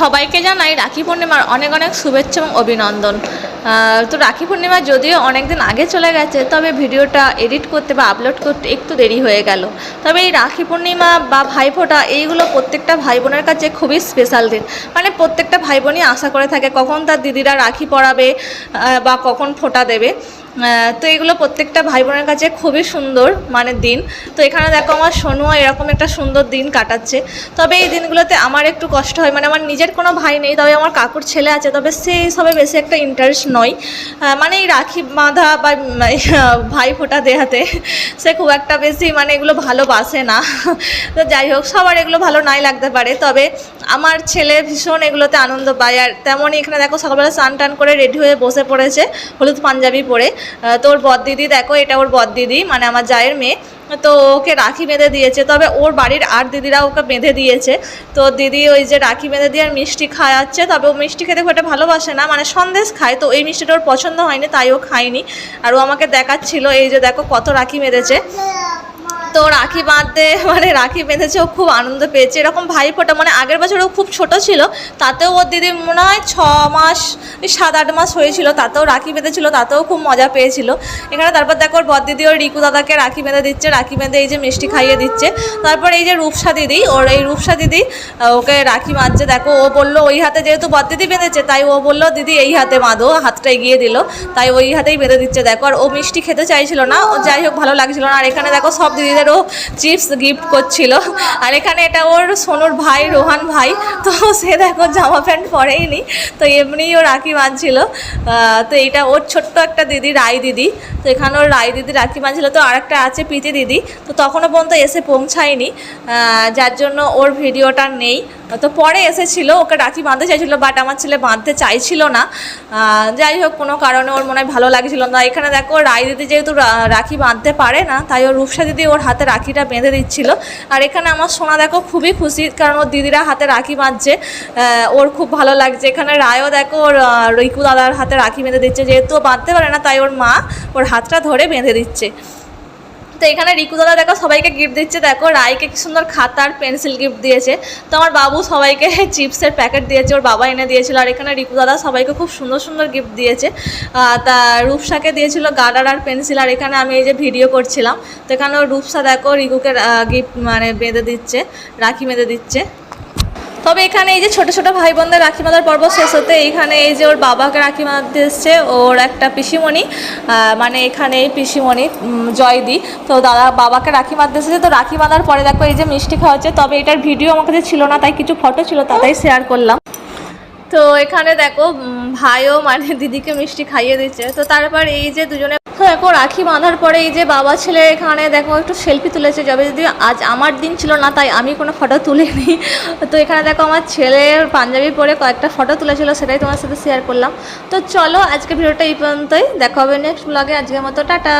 সবাইকে জানাই রাখি পূর্ণিমার অনেক অনেক শুভেচ্ছা এবং অভিনন্দন। তো রাখি পূর্ণিমা যদিও অনেক দিন আগে চলে গেছে, তবে ভিডিওটা এডিট করতে বা আপলোড করতে একটু দেরি হয়ে গেল। তবে এই রাখি পূর্ণিমা বা ভাইফোঁটা, এইগুলো প্রত্যেকটা ভাই বোনের কাছে খুবই স্পেশাল দিন। মানে প্রত্যেকটা ভাই বোনই আশা করে থাকে কখন তার দিদিরা রাখি পরাবে বা কখন ফোঁটা দেবে। তো এগুলো প্রত্যেকটা ভাই বোনের কাছে খুবই সুন্দর মানে দিন। তো এখানে দেখো আমার সোনুয়া এরকম একটা সুন্দর দিন কাটাচ্ছে। তবে এই দিনগুলোতে আমার একটু কষ্ট হয় মানে আমার নিজের কোনো ভাই নেই, তবে আমার কাকুর ছেলে আছে, তবে সে সবে বেশি একটা ইন্টারেস্ট নয়। মানে এই রাখি বাঁধা বা, ভাই ফোঁটা দেহাতে সে খুব একটা বেশি মানে এগুলো ভালোবাসে না। তো যাই হোক, সবার এগুলো ভালো নাই লাগতে পারে, তবে আমার ছেলে ভীষণ এগুলোতে আনন্দ পায়। আর তেমনই এখানে দেখো সকালবেলা স্নান টান করে রেডি হয়ে বসে পড়েছে, হলুদ পাঞ্জাবি পরে। তো ওর বদ দিদি দেখো, এটা ওর বদ দিদি মানে আমার জায়ের মেয়ে। তো ওকে রাখি বেঁধে দিয়েছে, তবে ওর বাড়ির আর দিদিরা ওকে বেঁধে দিয়েছে। তো দিদি ওই যে রাখি বেঁধে দিয়ে আর মিষ্টি খাওয়াচ্ছে, তবে ও মিষ্টি খেতে খুব একটা ভালোবাসে না মানে সন্দেশ খায়। তো এই মিষ্টিটা ওর পছন্দ হয়নি, তাই ও খায়নি। আর ও আমাকে দেখাচ্ছিল, এই যে দেখো কত রাখি বেঁধেছে। তো রাখি বাঁধতে মানে রাখি বেঁধেছে, ও খুব আনন্দ পেয়েছে। এরকম ভাই ফোটা মানে আগের বছর ও খুব ছোট ছিল, তাতেও ওর দিদি মনে হয় ছ মাস সাত আট মাস হয়েছিল, তাতেও রাখি বেঁধেছিল, তাতেও খুব মজা পেয়েছিল। এখানে তারপর দেখো ওর বর দিদি, ওর রিকু দাদাকে রাখি বেঁধে দিচ্ছে, রাখি বেঁধে এই যে মিষ্টি খাইয়ে দিচ্ছে। তারপর এই যে রূপসা দিদি, ওর এই রূপসা দিদি ওকে রাখি বাঁধছে। দেখো, ও বলল, ওই হাতে যেহেতু বর দিদি বেঁধেছে, তাই ও বলল, দিদি, এই হাতে বাঁধো, হাতটা এগিয়ে দিল। তাই ওই হাতেই বেঁধে দিচ্ছে, দেখো। আর ও মিষ্টি খেতে চাইছিল না, ও যাই হোক ভালো লাগছিল না। আর এখানে দেখো সব দিদিদেরও চিপস গিফট করছিল। আর এখানে এটা ওর সোনুর ভাই, রোহান ভাই। তো সে দেখো জামা প্যান্ট পরেইনি। তো এমনিই ও রাখি বাঁধছিল। তো এটা ওর ছোট্ট একটা দিদি রায় দিদি। তো এখানে ওর রায় দিদি রাখি বাঁধছিল। তো আরেকটা আছে প্রীতি দিদি। তো তখনও পর্যন্ত এসে পৌঁছায়নি। যার জন্য ওর ভিডিওটা নেই। তো পরে এসেছিল, ওকে রাখি বাঁধতে চাইছিল বাট আমার ছেলে বাঁধতে চাইছিল না। যাই হোক, কোনো কারণে ওর মনে হয় ভালো লাগছিল না। এখানে দেখো, রাই দিদি যেহেতু রাখি বাঁধতে পারে না, তাই ওর রূপসা দিদি ওর হাতে রাখিটা বেঁধে দিচ্ছিল। আর এখানে আমার সোনা দেখো খুবই খুশি, কারণ ওর দিদিরা হাতে রাখি বাঁধছে। ওর খুব ভালো লাগছে। এখানে রায়ও দেখো, ওর রিকু দাদার হাতে রাখি বেঁধে দিচ্ছে। যেহেতু ও বাঁধতে পারে না, তাই ওর মা ওর হাতটা ধরে বেঁধে দিচ্ছে। তো এখানে রিকু দাদা দেখো, সবাইকে গিফট দিচ্ছে। দেখো রায়কে কি সুন্দর খাতা আর পেন্সিল গিফট দিয়েছে। তো আমার বাবু সবাইকে চিপসের প্যাকেট দিয়েছে, ওর বাবা এনে দিয়েছিল। আর এখানে রিকু দাদা সবাইকে খুব সুন্দর সুন্দর গিফট দিয়েছে। তা রূপসাকে দিয়েছিল গার্ডার আর পেন্সিল আর এখানে আমি এই যে ভিডিও করছিলাম। তো এখানে রূপসা দেখো, রিকুকে গিফট মানে বেঁধে দিচ্ছে, রাখি বেঁধে দিচ্ছে। তবে এখানে এই যে ছোট ছোট ভাই বোনদের রাখি বাঁধার পর্ব শেষ হতে এইখানে এই যে ওর বাবাকে রাখি বাঁধতে এসছে, ওর একটা পিসিমণি মানে এখানে এই পিসিমণি জয় জয়দি। তো দাদা বাবাকে রাখি বাঁধতে এসেছে, তো রাখি বাঁধার পরে দেখো এই যে মিষ্টি খাওয়া হচ্ছে, তবে এটার ভিডিও আমার কাছে ছিল না, তাই কিছু ফটো ছিল তাতেই শেয়ার করলাম। তো এখানে দেখো ভাইও মানে দিদিকে মিষ্টি খাইয়ে দিচ্ছে। তো তারপর এই যে দুজনে দেখো, রাখি বাঁধার পরে এই যে বাবা ছেলে এখানে দেখো, একটু সেলফি তুলেছে, যাবে যদি আজ আমার দিন ছিল না, তাই আমি কোনো ফটো তুলিনি। তো এখানে দেখো, আমার ছেলের পাঞ্জাবি পরে কয়েকটা ফটো তুলেছিল, সেটাই তোমার সাথে শেয়ার করলাম। তো চলো আজকে ভিডিওটা এই পর্যন্তই। দেখা হবে নেক্সট ব্লগে আজকের মতো, টাটা!